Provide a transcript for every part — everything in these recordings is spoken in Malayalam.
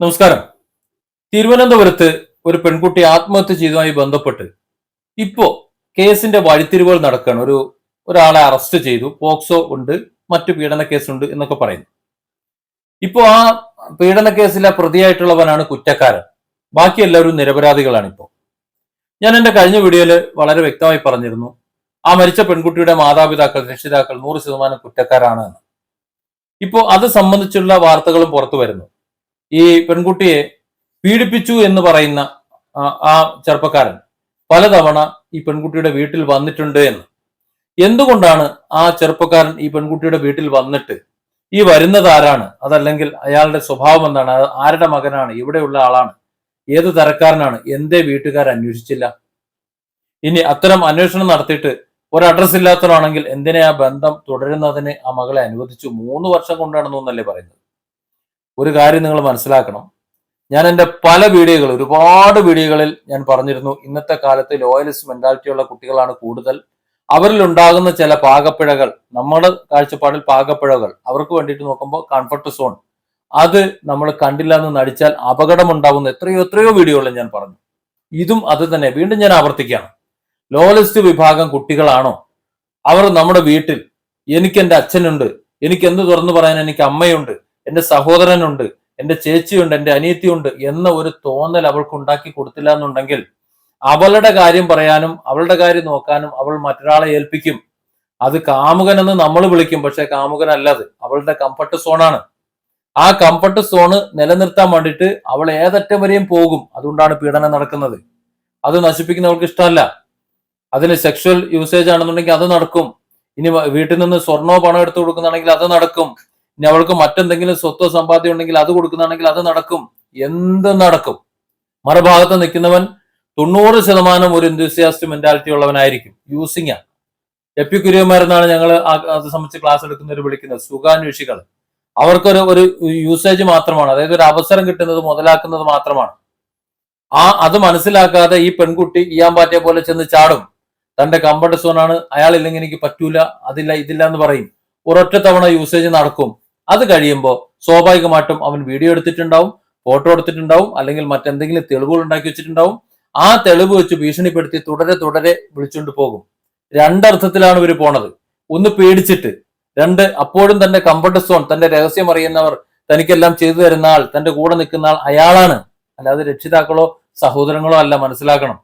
നമസ്കാരം. തിരുവനന്തപുരത്ത് ഒരു പെൺകുട്ടി ആത്മഹത്യ ചെയ്തതുമായി ബന്ധപ്പെട്ട് ഇപ്പോ കേസിന്റെ വഴിത്തിരിവുകൾ നടക്കുകയാണ്. ഒരു ഒരാളെ അറസ്റ്റ് ചെയ്തു. പോക്സോ ഉണ്ട് മറ്റു പീഡന കേസുണ്ട് എന്നൊക്കെ പറയുന്നു. ഇപ്പോ ആ പീഡന കേസിലെ പ്രതിയായിട്ടുള്ളവനാണ് കുറ്റക്കാരൻ. ബാക്കി എല്ലാവരും നിരപരാധികളാണ് ഇപ്പോ ഞാൻ എന്റെ കഴിഞ്ഞ വീഡിയോയിൽ വളരെ വ്യക്തമായി പറഞ്ഞിരുന്നു. ആ മരിച്ച പെൺകുട്ടിയുടെ മാതാപിതാക്കൾ രക്ഷിതാക്കൾ നൂറ് ശതമാനം കുറ്റക്കാരാണ് എന്ന്. ഇപ്പോ അത് സംബന്ധിച്ചുള്ള വാർത്തകളും പുറത്തു വരുന്നു. ഈ പെൺകുട്ടിയെ പീഡിപ്പിച്ചു എന്ന് പറയുന്ന ആ- ചെറുപ്പക്കാരൻ പലതവണ ഈ പെൺകുട്ടിയുടെ വീട്ടിൽ വന്നിട്ടുണ്ട് എന്ന്. എന്തുകൊണ്ടാണ് ആ ചെറുപ്പക്കാരൻ ഈ പെൺകുട്ടിയുടെ വീട്ടിൽ വന്നിട്ട് ഈ വരുന്നത് ആരാണ്? അതല്ലെങ്കിൽ അയാളുടെ സ്വഭാവം എന്താണ്? ആരുടെ മകനാണ്? ഇവിടെയുള്ള ആളാണ്. ഏത് തരക്കാരനാണ്? എന്തേ വീട്ടുകാർ അന്വേഷിച്ചില്ല. ഇനി അത്തരം അന്വേഷണം നടത്തിയിട്ട് ഒരു അഡ്രസ് ഇല്ലാത്തവരാണെങ്കിൽ എന്തിനെ ആ ബന്ധം തുടരുന്നതിന് ആ മകളെ അനുവദിച്ചു? മൂന്ന് വർഷം കൊണ്ടാണെന്നൊന്നല്ലേ പറയുന്നത്. ഒരു കാര്യം നിങ്ങൾ മനസ്സിലാക്കണം. ഞാൻ എന്റെ പല വീഡിയോകൾ ഒരുപാട് വീഡിയോകളിൽ ഞാൻ പറഞ്ഞിരുന്നു ഇന്നത്തെ കാലത്ത് ലോയലിസ്റ്റ് മെന്റാലിറ്റി ഉള്ള കുട്ടികളാണ് കൂടുതൽ. അവരിൽ ഉണ്ടാകുന്ന ചില പാകപ്പിഴകൾ നമ്മുടെ കാഴ്ചപ്പാടിൽ പാകപ്പിഴകൾ അവർക്ക് വേണ്ടിയിട്ട് നോക്കുമ്പോൾ കംഫർട്ട് സോൺ അത് നമ്മൾ കണ്ടില്ല എന്ന് നടിച്ചാൽ അപകടമുണ്ടാകുന്ന എത്രയോ എത്രയോ വീഡിയോകളിൽ ഞാൻ പറഞ്ഞു. ഇതും അത് തന്നെ. വീണ്ടും ഞാൻ ആവർത്തിക്കുകയാണ്. ലോയലിസ്റ്റ് വിഭാഗം കുട്ടികളാണോ? അവർ നമ്മുടെ വീട്ടിൽ എനിക്ക് എന്റെ അച്ഛനുണ്ട്. എനിക്ക് എന്ത് തുറന്നു പറയാൻ എനിക്ക് അമ്മയുണ്ട്. എന്റെ സഹോദരനുണ്ട് എന്റെ ചേച്ചിയുണ്ട് എന്റെ അനിയത്തിയുണ്ട് എന്ന ഒരു തോന്നൽ അവൾക്ക് ഉണ്ടാക്കി കൊടുത്തില്ല എന്നുണ്ടെങ്കിൽ അവളുടെ കാര്യം പറയാനും അവളുടെ കാര്യം നോക്കാനും അവൾ മറ്റൊരാളെ ഏൽപ്പിക്കും. അത് കാമുകൻ എന്ന് നമ്മൾ വിളിക്കും പക്ഷെ കാമുകനല്ല അത്. അവളുടെ കംഫർട്ട് സോണാണ് ആ കംഫർട്ട് സോണ് നിലനിർത്താൻ വേണ്ടിയിട്ട് അവൾ ഏതറ്റം വരെയും പോകും. അതുകൊണ്ടാണ് പീഡനം നടക്കുന്നത്. അത് നശിപ്പിക്കുന്നവൾക്ക് ഇഷ്ടമല്ല. അതിന് സെക്ഷൽ യൂസേജ് ആണെന്നുണ്ടെങ്കിൽ അത് നടക്കും. ഇനി വീട്ടിൽ നിന്ന് സ്വർണോ പണം എടുത്തു കൊടുക്കുന്നുണ്ടെങ്കിൽ അത് നടക്കും. ഇനി അവൾക്ക് മറ്റെന്തെങ്കിലും സ്വത്തോ സമ്പാദ്യം ഉണ്ടെങ്കിൽ അത് കൊടുക്കുന്നതാണെങ്കിൽ അത് നടക്കും. എന്ത് നടക്കും? മറുഭാഗത്ത് നിൽക്കുന്നവൻ തൊണ്ണൂറ് ശതമാനം ഒരു എന്തുസിയാസ്റ്റ് മെന്റാലിറ്റി ഉള്ളവനായിരിക്കും. യൂസിങ് ആണ്. എപ്പിക്കുര്യന്മാരെന്നാണ് ഞങ്ങൾ അത് സംബന്ധിച്ച് ക്ലാസ് എടുക്കുന്നവർ വിളിക്കുന്നത്. സുഖാന്വേഷികൾ അവർക്കൊരു ഒരു യൂസേജ് മാത്രമാണ്. അതായത് ഒരു അവസരം കിട്ടുന്നത് മുതലാക്കുന്നത് മാത്രമാണ്. ആ അത് മനസ്സിലാക്കാതെ ഈ പെൺകുട്ടി ഇയാമ്പാറ്റയെ പോലെ ചെന്ന് ചാടും. തന്റെ കംഫർട്ട് സോണാണ് അയാൾ ഇല്ലെങ്കിൽ എനിക്ക് പറ്റൂല അതില്ല ഇതില്ല എന്ന് പറയും. ഒരൊറ്റ തവണ യൂസേജ് നടക്കും. അത് കഴിയുമ്പോൾ സ്വാഭാവികമായിട്ടും അവൻ വീഡിയോ എടുത്തിട്ടുണ്ടാവും ഫോട്ടോ എടുത്തിട്ടുണ്ടാവും അല്ലെങ്കിൽ മറ്റെന്തെങ്കിലും തെളിവുകൾ ഉണ്ടാക്കി വെച്ചിട്ടുണ്ടാവും. ആ തെളിവ് വെച്ച് ഭീഷണിപ്പെടുത്തി തുടരെ തുടരെ വിളിച്ചുകൊണ്ട് പോകും. രണ്ടർത്ഥത്തിലാണ് ഇവർ പോണത്. ഒന്ന് പേടിച്ചിട്ട് രണ്ട് അപ്പോഴും തന്റെ കംഫർട്ട് സോൺ തന്റെ രഹസ്യം അറിയുന്നവർ തനിക്കെല്ലാം ചെയ്തു തരുന്ന ആൾ തന്റെ കൂടെ നിൽക്കുന്ന ആൾ അയാളാണ്. അല്ലാതെ രക്ഷിതാക്കളോ സഹോദരങ്ങളോ അല്ല മനസ്സിലാക്കണം.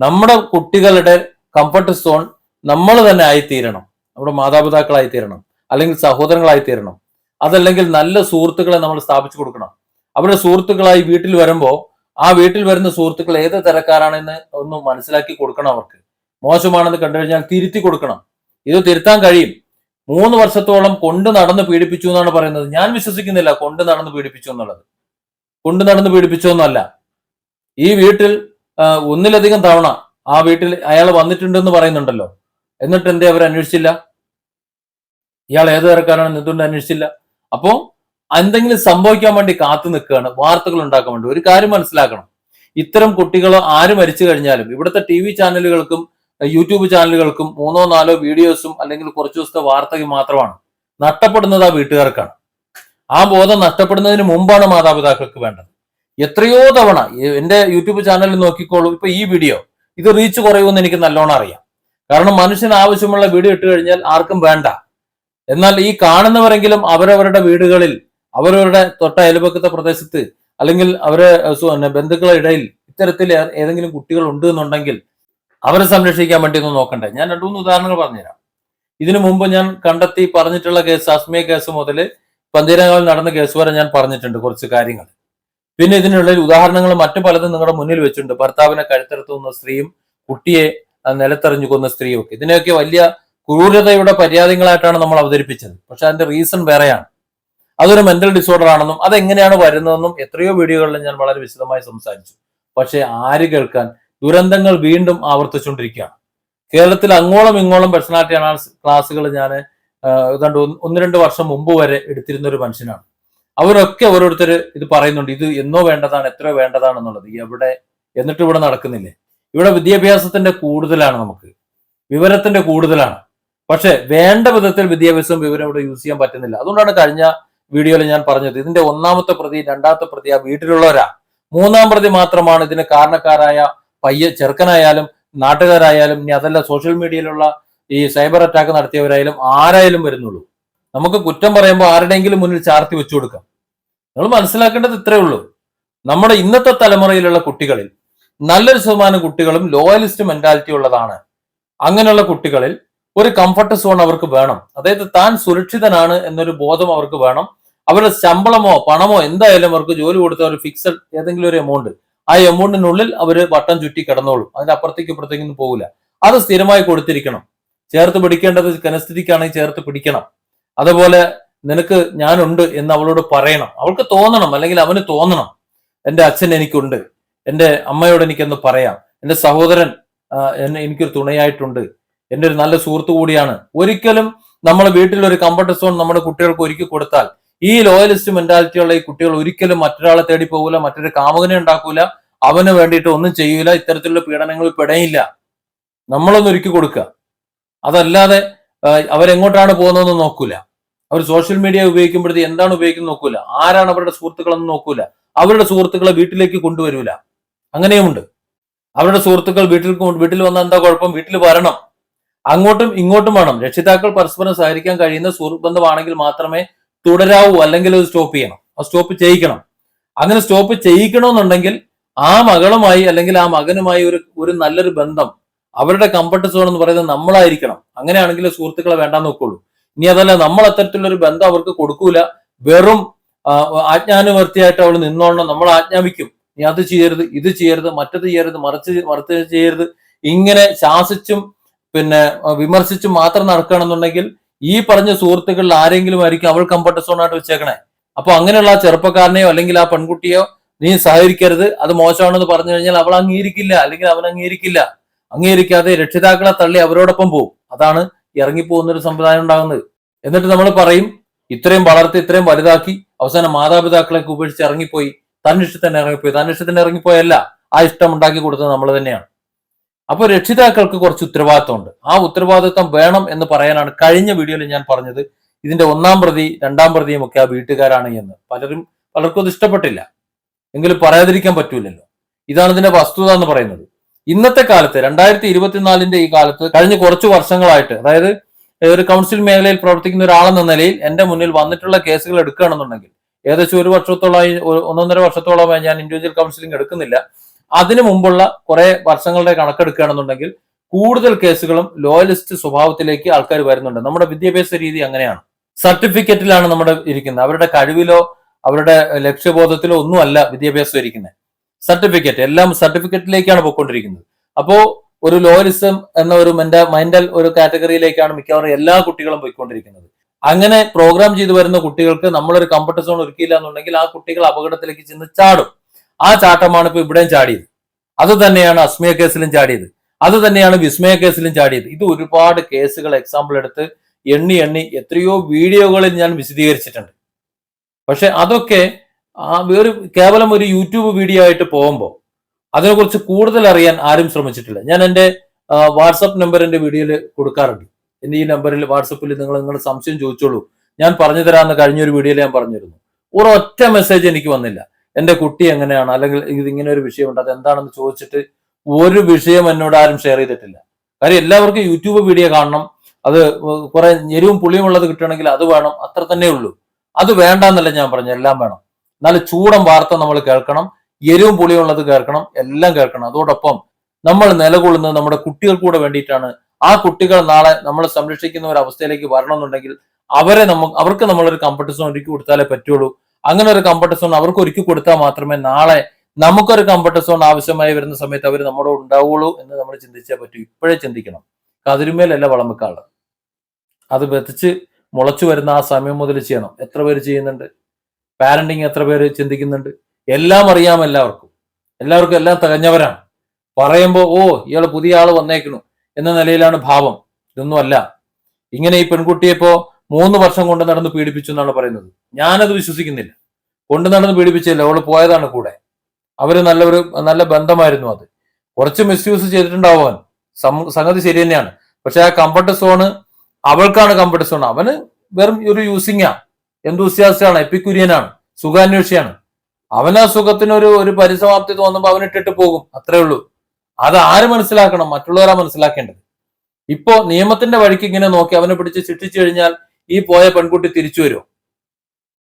നമ്മുടെ കുട്ടികളുടെ കംഫർട്ട് സോൺ നമ്മൾ തന്നെ ആയിത്തീരണം. നമ്മുടെ മാതാപിതാക്കളായി തീരണം അല്ലെങ്കിൽ സഹോദരങ്ങളായി തീരണം അതല്ലെങ്കിൽ നല്ല സുഹൃത്തുക്കളെ നമ്മൾ സ്ഥാപിച്ചു കൊടുക്കണം. അവരുടെ സുഹൃത്തുക്കളായി വീട്ടിൽ വരുമ്പോൾ ആ വീട്ടിൽ വരുന്ന സുഹൃത്തുക്കൾ ഏത് തരക്കാരാണെന്ന് ഒന്ന് മനസ്സിലാക്കി കൊടുക്കണം അവർക്ക്. മോശമാണെന്ന് കണ്ടു കഴിഞ്ഞാൽ തിരുത്തി കൊടുക്കണം. ഇത് തിരുത്താൻ കഴിയും. മൂന്ന് വർഷത്തോളം കൊണ്ട് നടന്ന് പീഡിപ്പിച്ചു എന്നാണ് പറയുന്നത്. ഞാൻ വിശ്വസിക്കുന്നില്ല കൊണ്ട് നടന്ന് പീഡിപ്പിച്ചു എന്നുള്ളത്. കൊണ്ട് നടന്ന് പീഡിപ്പിച്ചു എന്നല്ല. ഈ വീട്ടിൽ ഒന്നിലധികം തവണ ആ വീട്ടിൽ അയാൾ വന്നിട്ടുണ്ടെന്ന് പറയുന്നുണ്ടല്ലോ. എന്നിട്ട് എന്തേ അവർ അന്വേഷിച്ചില്ല ഇയാൾ ഏത് തരക്കാരാണെന്ന് എന്തുകൊണ്ട് അന്വേഷിച്ചില്ല? അപ്പോ എന്തെങ്കിലും സംഭവിക്കാൻ വേണ്ടി കാത്തു നിൽക്കുകയാണ് വാർത്തകൾ ഉണ്ടാക്കാൻ വേണ്ടി. ഒരു കാര്യം മനസ്സിലാക്കണം. ഇത്തരം കുട്ടികൾ ആര് മരിച്ചു കഴിഞ്ഞാലും ഇവിടുത്തെ ടി വി ചാനലുകൾക്കും യൂട്യൂബ് ചാനലുകൾക്കും മൂന്നോ നാലോ വീഡിയോസും അല്ലെങ്കിൽ കുറച്ചു ദിവസത്തെ വാർത്തകൾ മാത്രമാണ്. നഷ്ടപ്പെടുന്നത് ആ വീട്ടുകാർക്കാണ്. ആ ബോധം നഷ്ടപ്പെടുന്നതിന് മുമ്പാണ് മാതാപിതാക്കൾക്ക് വേണ്ടത്. എത്രയോ തവണ എന്റെ യൂട്യൂബ് ചാനലിൽ നോക്കിക്കോളൂ. ഇപ്പൊ ഈ വീഡിയോ ഇത് റീച്ച് കുറയുമെന്ന് എനിക്ക് നല്ലോണം അറിയാം. കാരണം മനുഷ്യന് ആവശ്യമുള്ള വീഡിയോ ഇട്ട് കഴിഞ്ഞാൽ ആർക്കും വേണ്ട. എന്നാൽ ഈ കാണുന്നവരെങ്കിലും അവരവരുടെ വീടുകളിൽ അവരവരുടെ തൊട്ട അയൽപക്കത്തെ പ്രദേശത്ത് അല്ലെങ്കിൽ അവരെ ബന്ധുക്കളുടെ ഇടയിൽ ഇത്തരത്തിൽ ഏതെങ്കിലും കുട്ടികൾ ഉണ്ട് എന്നുണ്ടെങ്കിൽ അവരെ സംരക്ഷിക്കാൻ വേണ്ടി ഒന്ന് നോക്കണ്ടേ. ഞാൻ രണ്ടു മൂന്ന് ഉദാഹരണങ്ങൾ പറഞ്ഞുതരാം. ഇതിനു മുമ്പ് ഞാൻ കണ്ടെത്തി പറഞ്ഞിട്ടുള്ള കേസ് അസ്മിയ കേസ് മുതൽ പന്തീരങ്ങളിൽ നടന്ന കേസ് വരെ ഞാൻ പറഞ്ഞിട്ടുണ്ട് കുറച്ച് കാര്യങ്ങൾ. പിന്നെ ഇതിനുള്ള ഉദാഹരണങ്ങൾ മറ്റു പലതും നിങ്ങളുടെ മുന്നിൽ വെച്ചിട്ടുണ്ട്. ഭർത്താവിനെ കഴുത്തെടുത്ത് കൊന്ന സ്ത്രീയും കുട്ടിയെ നിലത്തെറിഞ്ഞു കൊന്ന സ്ത്രീയും ഒക്കെ. ഇതിനെയൊക്കെ വലിയ ക്രൂരതയുടെ പര്യാദങ്ങളായിട്ടാണ് നമ്മൾ അവതരിപ്പിച്ചത്. പക്ഷെ അതിന്റെ റീസൺ വേറെയാണ്. അതൊരു മെന്റൽ ഡിസോർഡർ ആണെന്നും അതെങ്ങനെയാണ് വരുന്നതെന്നും എത്രയോ വീഡിയോകളിൽ ഞാൻ വളരെ വിശദമായി സംസാരിച്ചു. പക്ഷെ ആര് കേൾക്കാൻ ദുരന്തങ്ങൾ വീണ്ടും ആവർത്തിച്ചുകൊണ്ടിരിക്കുകയാണ്. കേരളത്തിൽ അങ്ങോളം ഇങ്ങോളം പേഴ്സണാലിറ്റി അനാലിസ് ക്ലാസ്സുകൾ ഞാൻ ഏതാണ്ട് ഒന്ന് രണ്ട് വർഷം മുമ്പ് വരെ എടുത്തിരുന്ന ഒരു മനുഷ്യനാണ്. അവരൊക്കെ ഓരോരുത്തർ ഇത് പറയുന്നുണ്ട് ഇത് എന്നോ വേണ്ടതാണ് എത്രയോ വേണ്ടതാണെന്നുള്ളത് എവിടെ എന്നിട്ട് ഇവിടെ നടക്കുന്നില്ലേ? ഇവിടെ വിദ്യാഭ്യാസത്തിന്റെ കൂടുതലാണ് നമുക്ക്. വിവരത്തിന്റെ കൂടുതലാണ്. പക്ഷെ വേണ്ട വിധത്തിൽ വിദ്യാഭ്യാസവും വിവരം ഇവിടെ യൂസ് ചെയ്യാൻ പറ്റുന്നില്ല. അതുകൊണ്ടാണ് കഴിഞ്ഞ വീഡിയോയിൽ ഞാൻ പറഞ്ഞത്. ഇതിന്റെ ഒന്നാമത്തെ പ്രതി രണ്ടാമത്തെ പ്രതി ആ വീട്ടിലുള്ളവരാ. മൂന്നാം പ്രതി മാത്രമാണ് ഇതിന് കാരണക്കാരായ പയ്യ ചെറുക്കനായാലും നാട്ടുകാരായാലും ഇനി അതല്ല സോഷ്യൽ മീഡിയയിലുള്ള ഈ സൈബർ അറ്റാക്ക് നടത്തിയവരായാലും ആരായാലും വരുന്നുള്ളൂ. നമുക്ക് കുറ്റം പറയുമ്പോൾ ആരുടെയെങ്കിലും മുന്നിൽ ചാർത്തി വെച്ചു കൊടുക്കാം. നിങ്ങൾ മനസ്സിലാക്കേണ്ടത് ഇത്രയേ ഉള്ളൂ. നമ്മുടെ ഇന്നത്തെ തലമുറയിലുള്ള കുട്ടികളിൽ നല്ലൊരു ശതമാനം കുട്ടികളും ലോയലിസ്റ്റ് മെന്റാലിറ്റി ഉള്ളതാണ്. അങ്ങനെയുള്ള കുട്ടികളിൽ ഒരു കംഫർട്ട് സോൺ അവർക്ക് വേണം. അതായത് താൻ സുരക്ഷിതനാണ് എന്നൊരു ബോധം അവർക്ക് വേണം. അവരുടെ ശമ്പളമോ പണമോ എന്തായാലും അവർക്ക് ജോലി കൊടുത്ത ഒരു ഫിക്സഡ് ഏതെങ്കിലും ഒരു എമൗണ്ട് ആ എമൗണ്ടിനുള്ളിൽ അവർ വട്ടം ചുറ്റി കിടന്നോളും. അതിന്റെ അപ്പുറത്തേക്ക് ഇപ്പുറത്തേക്കൊന്നും പോകില്ല അത് സ്ഥിരമായി കൊടുത്തിരിക്കണം. ചേർത്ത് പിടിക്കേണ്ടത് കനസ്ഥിതിക്കാണെങ്കിൽ ചേർത്ത് പിടിക്കണം. അതുപോലെ നിനക്ക് ഞാനുണ്ട് എന്ന് അവളോട് പറയണം. അവൾക്ക് തോന്നണം അല്ലെങ്കിൽ അവന് തോന്നണം. എന്റെ അച്ഛൻ എനിക്കുണ്ട്. എന്റെ അമ്മയോട് എനിക്കൊന്ന് പറയാം. എന്റെ സഹോദരൻ എന്നെ എനിക്കൊരു തുണയായിട്ടുണ്ട്. എന്റെ ഒരു നല്ല സുഹൃത്തു കൂടിയാണ്. ഒരിക്കലും നമ്മൾ വീട്ടിൽ ഒരു കംഫർട്ട് സോൺ നമ്മുടെ കുട്ടികൾക്ക് ഒരുക്കി കൊടുത്താൽ ഈ ലോയലിസ്റ്റ് മെന്റാലിറ്റി ഉള്ള ഈ കുട്ടികൾ ഒരിക്കലും മറ്റൊരാളെ തേടി പോകൂല മറ്റൊരു കാമകനെ ഉണ്ടാക്കൂല അവന് വേണ്ടിയിട്ട് ഒന്നും ചെയ്യൂല ഇത്തരത്തിലുള്ള പീഡനങ്ങളിൽ പെടയില്ല നമ്മളൊന്ന് ഒരുക്കി കൊടുക്കുക. അതല്ലാതെ അവരെങ്ങോട്ടാണ് പോകുന്നതെന്ന് നോക്കൂല. അവർ സോഷ്യൽ മീഡിയ ഉപയോഗിക്കുമ്പോഴത്തേ എന്താണ് ഉപയോഗിക്കുന്നത് നോക്കൂല. ആരാണ് അവരുടെ സുഹൃത്തുക്കളെന്ന് നോക്കൂല. അവരുടെ സുഹൃത്തുക്കളെ വീട്ടിലേക്ക് കൊണ്ടുവരൂല. അങ്ങനെയുമുണ്ട്. അവരുടെ സുഹൃത്തുക്കൾ വീട്ടിൽ വീട്ടിൽ വന്നാൽ എന്താ കുഴപ്പം? വീട്ടിൽ വരണം. അങ്ങോട്ടും ഇങ്ങോട്ടും വേണം. രക്ഷിതാക്കൾ പരസ്പരം സഹകരിക്കാൻ കഴിയുന്ന സുഹൃത്ബന്ധമാണെങ്കിൽ മാത്രമേ തുടരാവൂ അല്ലെങ്കിൽ അത് സ്റ്റോപ്പ് ചെയ്യണം. അത് സ്റ്റോപ്പ് ചെയ്യിക്കണം. അങ്ങനെ സ്റ്റോപ്പ് ചെയ്യിക്കണമെന്നുണ്ടെങ്കിൽ ആ മകളുമായി അല്ലെങ്കിൽ ആ മകനുമായി ഒരു ഒരു നല്ലൊരു ബന്ധം അവരുടെ കംഫർട്ട് സോൺ എന്ന് പറയുന്നത് നമ്മളായിരിക്കണം. അങ്ങനെയാണെങ്കിൽ സുഹൃത്തുക്കളെ വേണ്ടാൻ നോക്കുള്ളൂ. ഇനി അതല്ല നമ്മൾ അത്തരത്തിലുള്ള ഒരു ബന്ധം അവർക്ക് കൊടുക്കൂല. വെറും ആജ്ഞാനുവർത്തിയായിട്ട് അവൾ നിന്നോളണം. നമ്മൾ ആജ്ഞാപിക്കും. നീ അത് ചെയ്യരുത് ഇത് ചെയ്യരുത് മറ്റത് ചെയ്യരുത് മറിച്ച് മറിച്ച് ചെയ്യരുത്. ഇങ്ങനെ ശാസിച്ചും പിന്നെ വിമർശിച്ച് മാത്രം നടക്കുകയാണെന്നുണ്ടെങ്കിൽ ഈ പറഞ്ഞ സുഹൃത്തുക്കളിൽ ആരെങ്കിലും ആയിരിക്കും അവൾ കംഫർട്ട് സോണായിട്ട് വെച്ചേക്കണേ. അപ്പൊ അങ്ങനെയുള്ള ആ ചെറുപ്പക്കാരനെയോ അല്ലെങ്കിൽ ആ പെൺകുട്ടിയോ നീ സഹകരിക്കരുത്. അത് മോശമാണെന്ന് പറഞ്ഞു കഴിഞ്ഞാൽ അവൾ അംഗീകരിക്കില്ല അല്ലെങ്കിൽ അവൻ അംഗീകരിക്കില്ല. അംഗീകരിക്കാതെ രക്ഷിതാക്കളെ തള്ളി അവരോടൊപ്പം പോകും അതാണ് ഇറങ്ങിപ്പോകുന്ന ഒരു സമ്പ്രദായം ഉണ്ടാകുന്നത്. എന്നിട്ട് നമ്മൾ പറയും ഇത്രയും വളർത്തി ഇത്രയും വലുതാക്കി അവസാനം മാതാപിതാക്കളെ ഉപേക്ഷിച്ച് ഇറങ്ങിപ്പോയി. തന്നിഷ്ടത്തിന് ഇറങ്ങിപ്പോയി. തന്നിഷ്ടത്തിന് ഇറങ്ങിപ്പോയല്ല. ആ ഇഷ്ടം ഉണ്ടാക്കി കൊടുത്തത് നമ്മൾ തന്നെയാണ്. അപ്പൊ രക്ഷിതാക്കൾക്ക് കുറച്ച് ഉത്തരവാദിത്തമുണ്ട്. ആ ഉത്തരവാദിത്തം വേണം എന്ന് പറയാനാണ് കഴിഞ്ഞ വീഡിയോയിൽ ഞാൻ പറഞ്ഞത്. ഇതിന്റെ ഒന്നാം പ്രതി രണ്ടാം പ്രതിയും ഒക്കെ ആ വീട്ടുകാരാണ് എന്ന്. പലരും പലർക്കും അത് ഇഷ്ടപ്പെട്ടില്ല. എങ്കിലും പറയാതിരിക്കാൻ പറ്റൂലല്ലോ. ഇതാണ് ഇതിന്റെ വസ്തുത എന്ന് പറയുന്നത്. ഇന്നത്തെ കാലത്ത് രണ്ടായിരത്തി ഇരുപത്തിനാലിന്റെ ഈ കാലത്ത് കഴിഞ്ഞ കുറച്ച് വർഷങ്ങളായിട്ട് അതായത് ഒരു കൗൺസിൽ മേഖലയിൽ പ്രവർത്തിക്കുന്ന ഒരാളെന്ന നിലയിൽ എന്റെ മുന്നിൽ വന്നിട്ടുള്ള കേസുകൾ എടുക്കുകയാണെന്നുണ്ടെങ്കിൽ ഏകദേശം ഒരു വർഷത്തോളമായി ഒന്നൊന്നര വർഷത്തോളമായി ഞാൻ ഇൻഡിവിജ്വൽ കൗൺസിലിംഗ് എടുക്കുന്നില്ല. അതിനു മുമ്പുള്ള കുറെ വർഷങ്ങളുടെ കണക്കെടുക്കുകയാണെന്നുണ്ടെങ്കിൽ കൂടുതൽ കേസുകളും ലോയലിസ്റ്റ് സ്വഭാവത്തിലേക്ക് ആൾക്കാർ വരുന്നുണ്ട്. നമ്മുടെ വിദ്യാഭ്യാസ രീതി അങ്ങനെയാണ്. സർട്ടിഫിക്കറ്റിലാണ് നമ്മുടെ ഇരിക്കുന്നത്. അവരുടെ കഴിവിലോ അവരുടെ ലക്ഷ്യബോധത്തിലോ ഒന്നുമല്ല വിദ്യാഭ്യാസം ഇരിക്കുന്നത്. സർട്ടിഫിക്കറ്റ് എല്ലാം സർട്ടിഫിക്കറ്റിലേക്കാണ് പോയിക്കൊണ്ടിരിക്കുന്നത്. അപ്പോ ഒരു ലോയലിസം എന്ന ഒരു മെന്റൽ മൈൻഡൽ ഒരു കാറ്റഗറിയിലേക്കാണ് മിക്കവാറും എല്ലാ കുട്ടികളും പോയിക്കൊണ്ടിരിക്കുന്നത്. അങ്ങനെ പ്രോഗ്രാം ചെയ്തു വരുന്ന കുട്ടികൾക്ക് നമ്മളൊരു കംഫർട്ട് സോൺ ഒരുക്കിയില്ല എന്നുണ്ടെങ്കിൽ ആ കുട്ടികൾ അപകടത്തിലേക്ക് ചെന്ന് ചാടും. ആ ചാട്ടമാണ് ഇപ്പൊ ഇവിടെയും ചാടിയത്. അത് തന്നെയാണ് അസ്മിയ കേസിലും ചാടിയത്. അത് തന്നെയാണ് വിസ്മയ കേസിലും ചാടിയത്. ഇത് ഒരുപാട് കേസുകൾ എക്സാമ്പിൾ എടുത്ത് എണ്ണി എണ്ണി എത്രയോ വീഡിയോകളിൽ ഞാൻ വിശദീകരിച്ചിട്ടുണ്ട്. പക്ഷെ അതൊക്കെ ആ വേറെ കേവലം ഒരു യൂട്യൂബ് വീഡിയോ ആയിട്ട് പോകുമ്പോൾ അതിനെക്കുറിച്ച് കൂടുതൽ അറിയാൻ ആരും ശ്രമിച്ചിട്ടില്ല. ഞാൻ എന്റെ വാട്സപ്പ് നമ്പർ എന്റെ വീഡിയോയിൽ കൊടുക്കാറുണ്ട്. എന്റെ ഈ നമ്പറിൽ വാട്സപ്പിൽ നിങ്ങൾ നിങ്ങളുടെ സംശയം ചോദിച്ചോളൂ. ഞാൻ പറഞ്ഞു തരാമെന്ന് കഴിഞ്ഞൊരു വീഡിയോയിൽ ഞാൻ പറഞ്ഞിരുന്നു. ഒരൊറ്റ മെസ്സേജ് എനിക്ക് വന്നില്ല. എന്റെ കുട്ടി എങ്ങനെയാണ്? അല്ലെങ്കിൽ ഇതിങ്ങനെ ഒരു വിഷയമുണ്ട് അത് എന്താണെന്ന് ചോദിച്ചിട്ട് ഒരു വിഷയം എന്നോട് ആരും ഷെയർ ചെയ്തിട്ടില്ല. കാര്യം എല്ലാവർക്കും യൂട്യൂബ് വീഡിയോ കാണണം. അത് കുറെ പുളിയും ഉള്ളത് കിട്ടണമെങ്കിൽ അത് വേണം. അത്ര തന്നെ ഉള്ളൂ. അത് വേണ്ടെന്നല്ല ഞാൻ പറഞ്ഞു എല്ലാം വേണം. നല്ല ചൂടൻ വാർത്ത നമ്മൾ കേൾക്കണം. എരിവും പുളിയും ഉള്ളത് കേൾക്കണം. എല്ലാം കേൾക്കണം. അതോടൊപ്പം നമ്മൾ നിലകൊള്ളുന്നത് നമ്മുടെ കുട്ടികൾക്ക് കൂടെ വേണ്ടിയിട്ടാണ്. ആ കുട്ടികൾ നാളെ നമ്മൾ സംരക്ഷിക്കുന്ന ഒരു അവസ്ഥയിലേക്ക് വരണമെന്നുണ്ടെങ്കിൽ അവരെ നമുക്ക് അവർക്ക് നമ്മളൊരു കംഫർട്ട് ഒരുക്കി കൊടുത്താലേ പറ്റുള്ളൂ. അങ്ങനെ ഒരു കംഫർട്ട് സോൺ അവർക്ക് ഒരുക്കി കൊടുത്താൽ മാത്രമേ നാളെ നമുക്കൊരു കംഫർട്ട് സോൺ ആവശ്യമായി വരുന്ന സമയത്ത് അവർ നമ്മുടെ ഉണ്ടാവുള്ളൂ എന്ന് നമ്മൾ ചിന്തിച്ചാൽ പറ്റൂ. ഇപ്പോഴേ ചിന്തിക്കണം. കതിരുമേലല്ല വളം അത് വെത്തിച്ച് മുളച്ചു വരുന്ന ആ സമയം മുതൽ ചെയ്യണം. എത്ര പേര് ചെയ്യുന്നുണ്ട്? പാരന്റിങ് എത്ര പേര് ചിന്തിക്കുന്നുണ്ട്? എല്ലാം അറിയാം എല്ലാവർക്കും. എല്ലാവർക്കും എല്ലാം തികഞ്ഞവരാണ്. പറയുമ്പോൾ ഓ ഇയാൾ പുതിയ ആൾ വന്നേക്കണു എന്ന നിലയിലാണ് ഭാവം. ഇതൊന്നുമല്ല. ഇങ്ങനെ ഈ പെൺകുട്ടിയെ ഇപ്പോ മൂന്ന് വർഷം കൊണ്ട് നടന്ന് പീഡിപ്പിച്ചു എന്നാണ് പറയുന്നത്. ഞാനത് വിശ്വസിക്കുന്നില്ല. കൊണ്ടു നടന്ന് പീഡിപ്പിച്ചില്ല അവൾ പോയതാണ് കൂടെ. അവർ നല്ലൊരു നല്ല ബന്ധമായിരുന്നു അത്. കുറച്ച് മിസ്യൂസ് ചെയ്തിട്ടുണ്ടാവും അവൻ. സം- സംഗതി ശരി തന്നെയാണ്. പക്ഷെ ആ കംഫർട്ട് സോണ് അവൾക്കാണ് കംഫർട്ട് സോൺ അവന് വെറും ഒരു യൂസിങ്ങാ എന്തുസ്യാസ്റ്റാണ് എപ്പിക്കുര്യനാണ് സുഖാന്വേഷിയാണ്. അവൻ ആ സുഖത്തിനൊരു ഒരു പരിസമാപ്തി തോന്നുമ്പോൾ അവൻ ഇട്ടിട്ട് പോകും. അത്രേ ഉള്ളൂ. അത് ആര് മനസ്സിലാക്കണം? മറ്റുള്ളവരാ മനസ്സിലാക്കേണ്ടത്. ഇപ്പോ നിയമത്തിന്റെ വഴിക്ക് ഇങ്ങനെ നോക്കി അവനെ പിടിച്ച് ശിക്ഷിച്ചു കഴിഞ്ഞാൽ ഈ പോയ പെൺകുട്ടി തിരിച്ചു വരുമോ?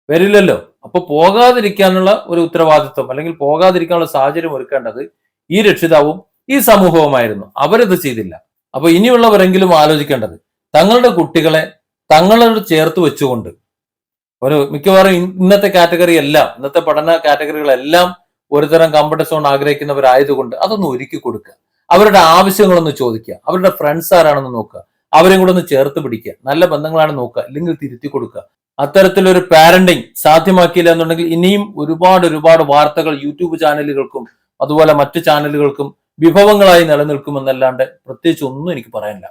വരില്ലല്ലോ. അപ്പൊ പോകാതിരിക്കാനുള്ള ഒരു ഉത്തരവാദിത്വം അല്ലെങ്കിൽ പോകാതിരിക്കാനുള്ള സാഹചര്യം ഒരുക്കേണ്ടത് ഈ രക്ഷിതാവും ഈ സമൂഹവുമായിരുന്നു. അവരിത് ചെയ്തില്ല. അപ്പൊ ഇനിയുള്ളവരെങ്കിലും ആലോചിക്കേണ്ടത് തങ്ങളുടെ കുട്ടികളെ തങ്ങളോട് ചേർത്ത് വെച്ചുകൊണ്ട് ഒരു മിക്കവാറും ഇന്നത്തെ കാറ്റഗറി എല്ലാം ഇന്നത്തെ പഠന കാറ്റഗറികളെല്ലാം ഒരുതരം കംഫർട്ട് സോൺ ആഗ്രഹിക്കുന്നവരായതുകൊണ്ട് അതൊന്ന് ഒരുക്കി കൊടുക്കുക. അവരുടെ ആവശ്യങ്ങളൊന്ന് ചോദിക്കുക. അവരുടെ ഫ്രണ്ട്സ് ആരാണെന്ന് നോക്കുക. അവരെയും കൂടെ ഒന്ന് ചേർത്ത് പിടിക്കുക. നല്ല ബന്ധങ്ങളാണ് നോക്കുക. അല്ലെങ്കിൽ തിരുത്തി കൊടുക്കുക. അത്തരത്തിലൊരു പാരന്റിങ് സാധ്യമാക്കിയില്ല എന്നുണ്ടെങ്കിൽ ഇനിയും ഒരുപാട് ഒരുപാട് വാർത്തകൾ യൂട്യൂബ് ചാനലുകൾക്കും അതുപോലെ മറ്റു ചാനലുകൾക്കും വിഭവങ്ങളായി നിലനിൽക്കുമെന്നല്ലാണ്ട് പ്രത്യേകിച്ച് ഒന്നും എനിക്ക് പറയാനില്ല.